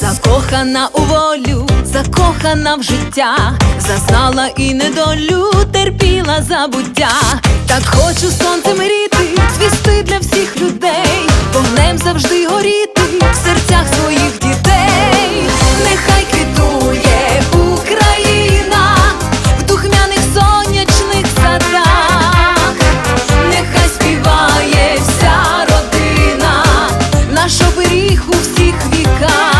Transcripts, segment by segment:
Закохана у волю, закохана в життя, зазнала і недолю, терпіла забуття. Так хочу сонцем мріти, звісти для всіх людей, вогнем завжди горіти в серцях своїх дітей. Нехай квітує Україна в духмяних сонячних садах, нехай співає вся родина, наш оберіг у всіх віках.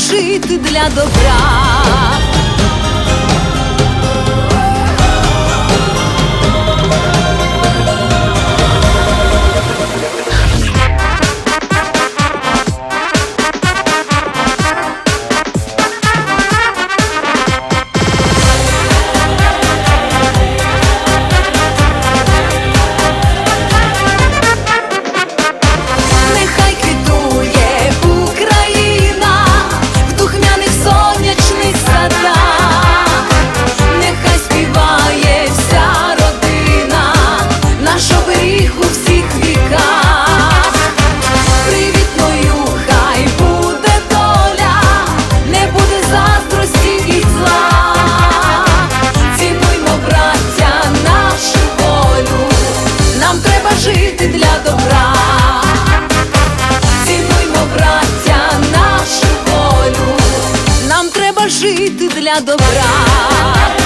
жити для добра. Жити для добра.